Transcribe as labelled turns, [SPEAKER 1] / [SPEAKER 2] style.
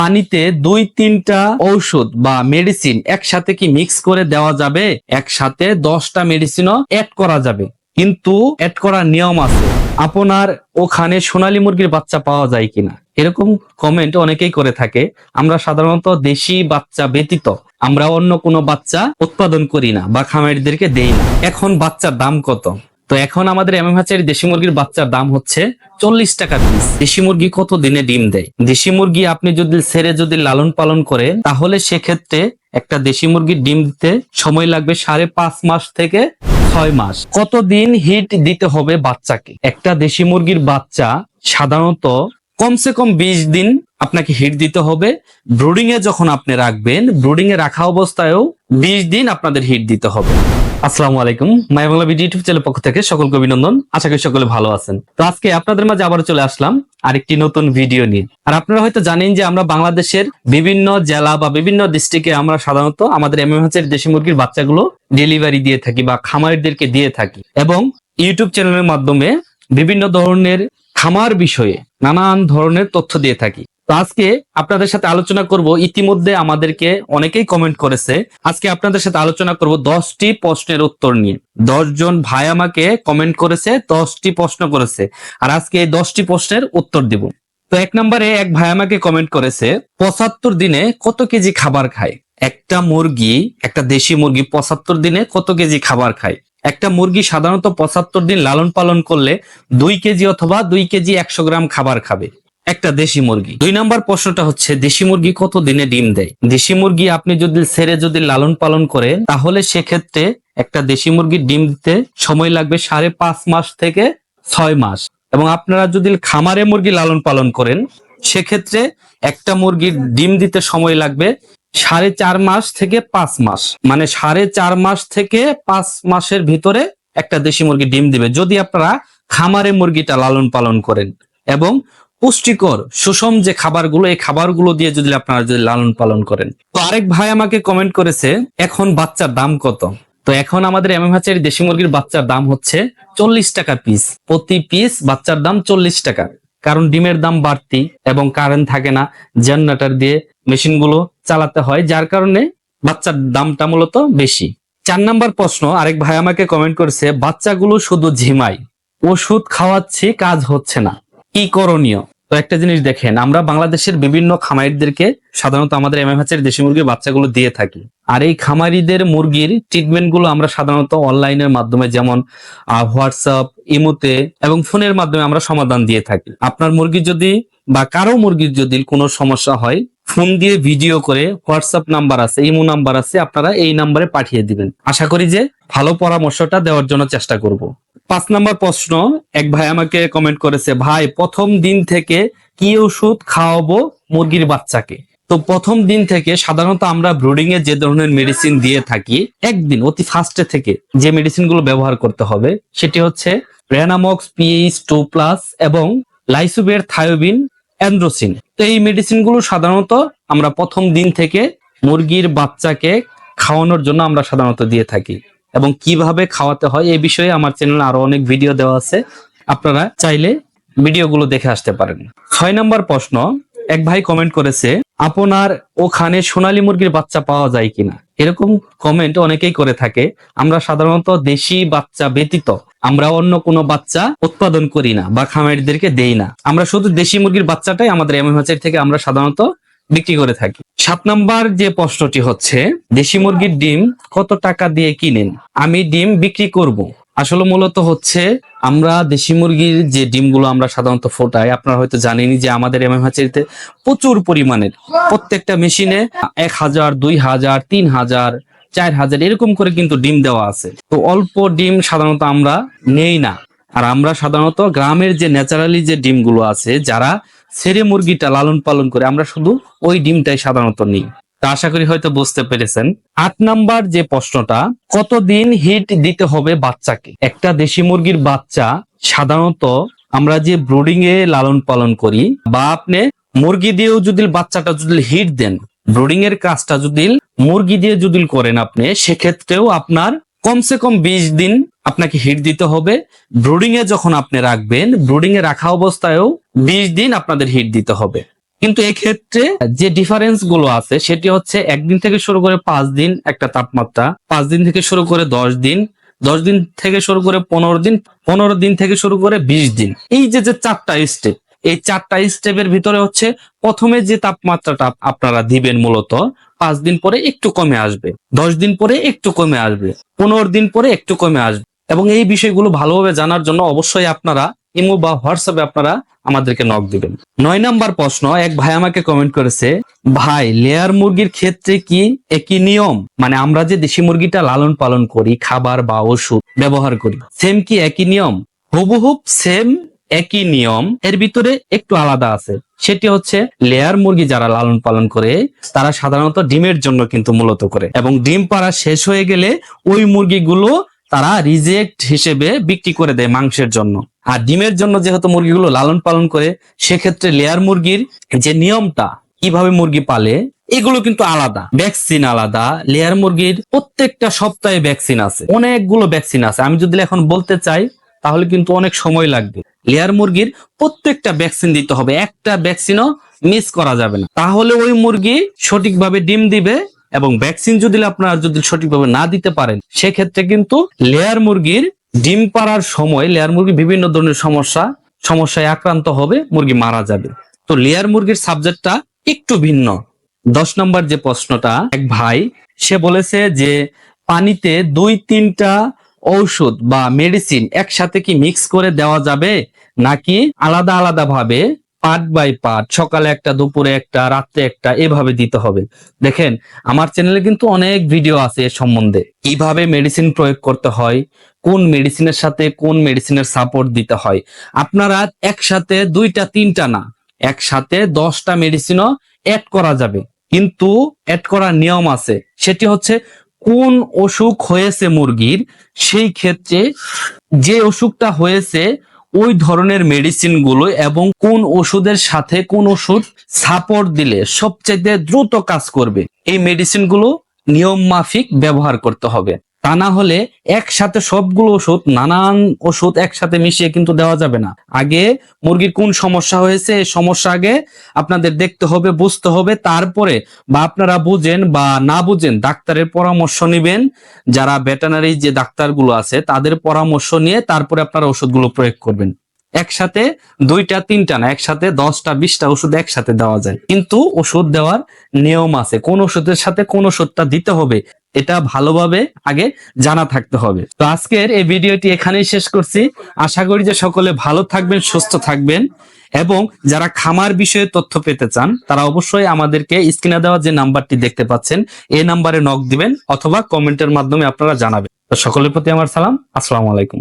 [SPEAKER 1] পানিতে দুই তিনটা ঔষধ বা মেডিসিন একসাথে কি মিক্স করে দেওয়া যাবে? একসাথে দশটা মেডিসিনও অ্যাড করা যাবে। কিন্তু অ্যাড করার নিয়ম আছে। আপনার ওখানে সোনালী মুরগির বাচ্চা পাওয়া যায় কিনা? এরকম কমেন্ট অনেকেই করে থাকে। আমরা সাধারণত দেশি বাচ্চা ব্যতীত আমরা অন্য কোনো বাচ্চা উৎপাদন করি না বা খামারিদেরকে দেই না। এখন বাচ্চার দাম কত? তো এখন আমাদের এমএম হাচারি দেশি মুরগির বাচ্চার দাম হচ্ছে চল্লিশ টাকা পিস দেশি মুরগি কত দিনে ডিম দেয়? দেশি মুরগি আপনি যদি ছেড়ে যদি লালন পালন করে, তাহলে সেক্ষেত্রে একটা দেশি মুরগির ডিম দিতে সময় লাগবে সাড়ে পাঁচ মাস থেকে ছয় মাস। কতদিন হিট দিতে হবে বাচ্চাকে? একটা দেশি মুরগির বাচ্চা সাধারণত কমসে কম বিশ দিন আপনাকে হিট দিতে হবে। ব্রুডিং এ যখন আপনি রাখবেন, ব্রুডিং এ রাখা অবস্থায়ও বিশ দিন আপনাদের হিট দিতে হবে। আসসালামু আলাইকুম, my Bangla video YouTube channel পক্ষ থেকে সকলকে অভিনন্দন। আশা করি সকলে ভালো আছেন। তো আজকে আপনাদের মাঝে আবার চলে আসলাম আরেকটি নতুন ভিডিও নিয়ে। আর আপনারা হয়তো জানেন যে আমরা বাংলাদেশের বিভিন্ন জেলা বা বিভিন্ন ডিস্ট্রিক্টে আমরা সাধারণত আমাদের এমএমএচের দেশি মুরগির বাচ্চাগুলো ডেলিভারি দিয়ে থাকি বা খামারিদেরকে দিয়ে থাকি। এবং ইউটিউব চ্যানেলের মাধ্যমে বিভিন্ন ধরনের খামার বিষয়ে নানান ধরনের তথ্য দিয়ে থাকি। তো আজকে আপনাদের সাথে আলোচনা করব, ইতিমধ্যে আমাদেরকে অনেকেই কমেন্ট করেছে। আজকে আপনাদের সাথে আলোচনা করব দশটি প্রশ্নের উত্তর নিয়ে। দশ জন ভাই আমাকে কমেন্ট করেছে, দশটি প্রশ্ন করেছে। আর আজকে এই দশটি প্রশ্নের উত্তর দিব। তো এক নম্বরে এক ভাই আমাকে কমেন্ট করেছে, পঁচাত্তর দিনে কত কেজি খাবার খায়? একটা মুরগি, একটা দেশি মুরগি পঁচাত্তর দিনে কত কেজি খাবার খায়? একটা মুরগি সাধারণত পঁচাত্তর দিন লালন পালন করলে দুই কেজি অথবা দুই কেজি একশো গ্রাম খাবার খাবে। একটা দেশি মুরগি। দুই নম্বর প্রশ্নটা হচ্ছে, দেশি মুরগি কত দিনে ডিম দেয়? দেশি মুরগি আপনি যদি ছেড়ে যদি লালন পালন করেন, তাহলে সেক্ষেত্রে একটা দেশি মুরগির ডিম দিতে সময় লাগবে সাড়ে পাঁচ মাস থেকে ছয় মাস। এবং আপনারা যদি খামারে মুরগি লালন পালন করেন, সেক্ষেত্রে একটা মুরগির ডিম দিতে সময় লাগবে সাড়ে চার মাস থেকে পাঁচ মাস। মানে সাড়ে চার মাস থেকে পাঁচ মাসের ভিতরে একটা দেশি মুরগি ডিম দিবে। যদি আপনারা খামারে মুরগিটা লালন পালন করেন এবং পুষ্টিকর, সুষম যে খাবারগুলো, এই খাবারগুলো দিয়ে যদি আপনারা যদি লালন পালন করেন। তো আরেক ভাই আমাকে কমেন্ট করেছে, এখন বাচ্চার দাম কত? তো এখন আমাদের এমএম হাচের দেশি মুরগির বাচ্চার দাম হচ্ছে চল্লিশ টাকা পিস প্রতি পিস বাচ্চার দাম চল্লিশ টাকা। কারণ ডিমের দাম বাড়তি এবং কারেন্ট থাকে না জেনারেটর দিয়ে মেশিনগুলো চালাতে হয়, যার কারণে বাচ্চার দামটা মূলত বেশি। চার নাম্বার প্রশ্ন, আরেক ভাই আমাকে কমেন্ট করেছে, বাচ্চাগুলো শুধু ঝিমাই ওষুধ খাওয়াচ্ছি, কাজ হচ্ছে না। কি করণীয়? তো একটা জিনিস দেখেন, আমরা বাংলাদেশের বিভিন্ন খামারিদেরকে সাধারণত আমাদের এমএফএচ দেশি মুরগির বাচ্চাগুলো দিয়ে থাকি। আর এই খামারিদের মুরগির ট্রিটমেন্টগুলো আমরা সাধারণত অনলাইনের মাধ্যমে যেমন হোয়াটসঅ্যাপ ইমোতে এবং ফোনের মাধ্যমে আমরা সমাধান দিয়ে থাকি। আপনার মুরগি যদি বা কারও মুরগির যদি কোনো সমস্যা হয় ফোন দিয়ে ভিডিও করে হোয়াটসঅ্যাপ নাম্বার আছে, ইমো নাম্বার আছে, আপনারা এই নাম্বারে পাঠিয়ে দিবেন। আশা করি যে ভালো পরামর্শটা দেওয়ার জন্য চেষ্টা করব। পাঁচ নাম্বার প্রশ্ন, এক ভাই আমাকে কমেন্ট করেছে, ভাই, প্রথম দিন থেকে কি ওষুধ খাওয়াবো মুরগির বাচ্চাকে? তো প্রথম দিন থেকে সাধারণত আমরা ব্রুডিং এ যে ধরনের মেডিসিন দিয়ে থাকি, একদিন, অতি ফার্স্টে থেকে যে মেডিসিনগুলো ব্যবহার করতে হবে, সেটি হচ্ছে রেনামক্স পিএইচ টু প্লাস এবং লাইসুবের থায়োবিন অ্যান্ড্রোসিন। তো এই মেডিসিনগুলো সাধারণত আমরা প্রথম দিন থেকে মুরগির বাচ্চাকে খাওয়ানোর জন্য আমরা সাধারণত দিয়ে থাকি এবং কীভাবে খাওয়াতে হয় এই বিষয়ে আমার চ্যানেলে আরও অনেক ভিডিও দেওয়া আছে। আপনারা চাইলে ভিডিওগুলো দেখে আসতে পারেন। ছয় নম্বর প্রশ্ন, এক ভাই কমেন্ট করেছে আপনার ওখানে সোনালী মুরগির বাচ্চা পাওয়া যায় কিনা? এরকম কমেন্ট অনেকেই করে থাকে। আমরা সাধারণত দেশি বাচ্চা ব্যতীত আমরা অন্য কোনো বাচ্চা উৎপাদন করি না বা খামারিদেরকে দেই না। আমরা শুধু দেশি মুরগির বাচ্চাটাই আমাদের এমএমএচের থেকে আমরা সাধারণত বিক্রি করে থাকি। সাত নাম্বার যে প্রশ্নটি হচ্ছে, দেশি মুরগির ডিম কত টাকা দিয়ে কিনেন? আমি ডিম বিক্রি করব। আসলে মূলত হচ্ছে আমরা দেশি মুরগির যে ডিমগুলো আমরা সাধারণত ফোটাই, আপনারা হয়তো জানেনই যে আমাদের হাচারিতে প্রচুর পরিমাণের প্রত্যেকটা মেশিনে এক হাজার, দুই হাজার, তিন হাজার, চার হাজার এরকম করে কিন্তু ডিম দেওয়া আছে। তো অল্প ডিম সাধারণত আমরা নেই না। আর আমরা সাধারণত গ্রামের যে ন্যাচারালি যে ডিমগুলো আছে, যারা ছেড়ে মুরগিটা লালন পালন করে, আমরা শুধু ওই ডিমটাই সাধারণত নিই। তা আশা করি হয়তো বুঝতে পেরেছেন। আট নাম্বার যে প্রশ্নটা, কতদিন হিট দিতে হবে বাচ্চাকে? একটা দেশি মুরগির বাচ্চা, সাধারণত আমরা যে ব্রুডিং এ লালন পালন করি, বা আপনি মুরগি দিয়েও যদি বাচ্চাটা যদি হিট দেন ব্রুডিং এর কাজটা যদি মুরগি দিয়ে যদি করেন আপনি, সেক্ষেত্রেও আপনার কমসে কম বিশ দিন আপনাকে হিট দিতে হবে। ব্রুডিং এ যখন আপনি রাখবেন ব্রুডিং এ রাখা অবস্থায়ও বিশ দিন আপনাদের হিট দিতে হবে। কিন্তু এক্ষেত্রে যে ডিফারেন্সগুলো আছে, সেটি হচ্ছে একদিন থেকে শুরু করে পাঁচ দিন একটা তাপমাত্রা, পাঁচ দিন থেকে শুরু করে দশ দিন দশ দিন থেকে শুরু করে পনেরো দিন পনেরো দিন থেকে শুরু করে বিশ দিন। এই যে যে চারটা স্টেপ এই চারটা স্টেপের ভিতরে হচ্ছে প্রথমে যে তাপমাত্রাটা আপনারা দিবেন মূলত, পাঁচ দিন পরে একটু কমে আসবে, দশ দিন পরে একটু কমে আসবে, পনেরো দিন পরে একটু কমে আসবে। এবং এই বিষয়গুলো ভালোভাবে জানার জন্য অবশ্যই আপনারা ইমো বা হোয়াটসঅ্যাপে আপনারা আমাদেরকে নক দিবেন। নয় নাম্বার প্রশ্ন, এক ভাই আমাকে কমেন্ট করেছে, ভাই লেয়ার মুরগির ক্ষেত্রে কি একই নিয়ম? মানে আমরা যে দেশি মুরগিটা লালন পালন করি, খাবার বা ওষুধ ব্যবহার করি সেম কি একই নিয়ম? হুবহুব সেম একই নিয়ম, এর ভিতরে একটু আলাদা আছে। সেটি হচ্ছে লেয়ার মুরগি যারা লালন পালন করে, তারা সাধারণত ডিমের জন্য কিন্তু মূলত করে। এবং ডিম পাড়া শেষ হয়ে গেলে ওই মুরগিগুলো তারা রিজেক্ট হিসেবে বিক্রি করে দেয় মাংসের জন্য। আর ডিমের জন্য যেহেতু মুরগিগুলো লালন পালন করে, সেক্ষেত্রে লেয়ার মুরগির যে নিয়মটা, কীভাবে মুরগি পালে, এগুলো কিন্তু আলাদা। ভ্যাকসিন আলাদা। লেয়ার মুরগির প্রত্যেকটা সপ্তাহে ভ্যাকসিন আছে। অনেকগুলো ভ্যাকসিন আছে। আমি যদি এখন বলতে চাই, তাহলে কিন্তু অনেক সময় লাগবে। লেয়ার মুরগির প্রত্যেকটা ভ্যাকসিন দিতে হবে। একটা ভ্যাকসিনও মিস করা যাবে না। তাহলে ওই মুরগি সঠিকভাবে ডিম দিবে এবং ভ্যাকসিন যদি আপনারা যদি সঠিকভাবে না দিতে পারেন, সেক্ষেত্রে কিন্তু লেয়ার মুরগির ডিম পাড়ার সময় লেয়ার মুরগি বিভিন্ন ধরনের সমস্যা, সমস্যায় আক্রান্ত হবে, মুরগি মারা যাবে। তো লেয়ার মুরগির সাবজেক্টটা একটু ভিন্ন। দশ নম্বর যে প্রশ্নটা, এক ভাই, সে বলেছে যে পানিতে দুই তিনটা ঔষধ বা মেডিসিন একসাথে কি মিক্স করে দেওয়া যাবে নাকি আলাদা আলাদা ভাবে পার্ট বাই পার্ট সকালে একটা, দুপুরে একটা, রাত্রে একটা, এভাবে দিতে হবে। দেখেন, আমার চ্যানেলে কিন্তু অনেক ভিডিও আছে এ সম্বন্ধে। কীভাবে মেডিসিন প্রয়োগ করতে হয়, কোন মেডিসিনের সাথে কোন মেডিসিনের সাপোর্ট দিতে হয়। আপনারা একসাথে দুইটা, তিনটা না, একসাথে দশটা মেডিসিনও অ্যাড করা যাবে। কিন্তু অ্যাড করার নিয়ম আছে, সেটি হচ্ছে কোন অসুখ হয়েছে মুরগির, সেই ক্ষেত্রে যে অসুখটা হয়েছে ওই ধরনের মেডিসিনগুলো এবং কোন ওষুধের সাথে কোন ওষুধ সাপোর্ট দিলে সবচেয়ে দ্রুত কাজ করবে। এই মেডিসিনগুলো নিয়ম মাফিক ব্যবহার করতে হবে। তা না হলে একসাথে সবগুলো ওষুধ, নানান ওষুধ একসাথে মিশিয়ে কিন্তু দেওয়া যাবে না। আগে মুরগির কোন সমস্যা হয়েছে সমস্যা আগে আপনাদের দেখতে হবে, বুঝতে হবে, তারপরে বা আপনারা বুঝেন বা না বুঝেন, ডাক্তারের পরামর্শ নেবেন। যারা ভেটেনারি যে ডাক্তারগুলো আছে, তাদের পরামর্শ নিয়ে তারপরে আপনারা ওষুধগুলো প্রয়োগ করবেন। একসাথে দুইটা, তিনটা না, একসাথে দশটা, বিশটা ওষুধ একসাথে দেওয়া যায়। কিন্তু ওষুধ দেওয়ার নিয়ম আছে। কোন ওষুধের সাথে কোন ওষুধটা দিতে হবে এটা ভালোভাবে আগে জানা থাকতে হবে। তো আজকের এই ভিডিওটি এখানেই শেষ করছি। আশা করি যে সকলে ভালো থাকবেন, সুস্থ থাকবেন এবং যারা খামার বিষয়ে তথ্য পেতে চান, তারা অবশ্যই আমাদেরকে স্ক্রিনে দেওয়া যে নাম্বারটি দেখতে পাচ্ছেন, এই নাম্বারে নক দিবেন অথবা কমেন্টের মাধ্যমে আপনারা জানাবেন। তো সকলের প্রতি আমার সালাম। আসসালামু আলাইকুম।